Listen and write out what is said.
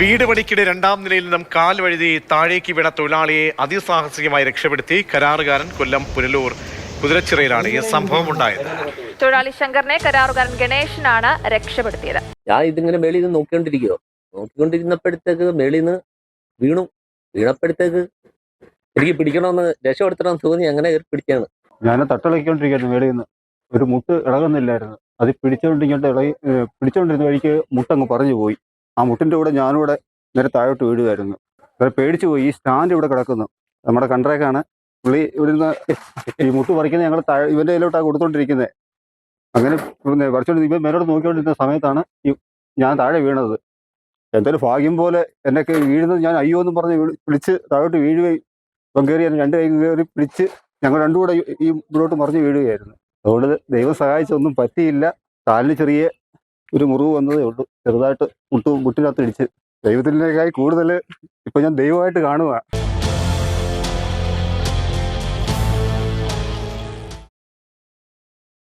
വീട് പണിക്കിടെ രണ്ടാം നിലയിൽ നിന്നും കാൽ വഴുതി താഴേക്ക് വീണ തൊഴിലാളിയെ അതിസാഹസികമായി രക്ഷപ്പെടുത്തി കരാറുകാരൻ കൊല്ലം പുനലൂർ കുതിരച്ചിറയിലാണ് ഈ സംഭവം ഉണ്ടായത് തൊഴിലാളി ശങ്കറിനെ കരാറുകാരൻ ഗണേശനാണ് രക്ഷപ്പെടുത്തിയത്. ഞാൻ ഇതിങ്ങനെ മേളിൽ നിന്ന് നോക്കിക്കൊണ്ടിരിക്കുകയോ നോക്കിക്കൊണ്ടിരുന്നപ്പോഴത്തേക്ക് മേളിൽ നിന്ന് വീണു. വീണപ്പോഴത്തേക്ക് എനിക്ക് പിടിക്കണമെന്ന് രക്ഷപ്പെടുത്തണമെന്ന് തോന്നി അങ്ങനെ കയറി പിടിക്കാണ് ഞാൻ തട്ടളക്കൊണ്ടിരിക്കുന്നു മേളിൽ നിന്ന്. ഒരു മുട്ട് ഇളകുന്നില്ലായിരുന്നു. അത് പിടിച്ചുകൊണ്ട് ഇങ്ങോട്ട് ഇളകി പിടിച്ചോണ്ടിരുന്ന വഴിക്ക് മുട്ടങ്ങ് പറഞ്ഞു പോയി. ആ മുട്ടിന്റെ കൂടെ ഞാനും കൂടെ നേരെ താഴോട്ട് വീഴുമായിരുന്നു വേറെ പേടിച്ചു പോയി. ഈ സ്റ്റാൻഡ് ഇവിടെ കിടക്കുന്നു. നമ്മുടെ കണ്ടറേക്കാണ് പുള്ളി ഇവിടെ നിന്ന് ഈ മുട്ട് പറിക്കുന്നത് ഞങ്ങൾ താഴെ ഇവന്റെ കയ്യിലോട്ടാണ് കൊടുത്തോണ്ടിരിക്കുന്നത് അങ്ങനെ പിന്നെ പറിച്ചോണ്ട് ഇവൻ മേലോട്ട് നോക്കിക്കൊണ്ടിരുന്ന സമയത്താണ് ഈ ഞാൻ താഴെ വീണത്. എന്തായാലും ഭാഗ്യം പോലെ എന്നൊക്കെ വീഴുന്നത് ഞാൻ അയ്യോ എന്ന് പറഞ്ഞ് വിളി- വിളിച്ച് താഴോട്ട് വീഴുകയും ഇപ്പം കയറി രണ്ട് കൈ കയറി പിടിച്ച് ഞങ്ങൾ രണ്ടും കൂടെ ഈ മുന്നോട്ട് മറിഞ്ഞ് വീഴുകയായിരുന്നു. അതുകൊണ്ട് ദൈവം സഹായിച്ചൊന്നും പറ്റിയില്ല. കാലിന് ചെറിയ ഒരു മുറിവ് വന്നതേ ഉള്ളൂ. ചെറുതായിട്ട് മുട്ടു മുട്ടിനകത്ത് ഇടിച്ച് ദൈവത്തിനേക്കായി കൂടുതൽ ഇപ്പം ഞാൻ ദൈവമായിട്ട് കാണുക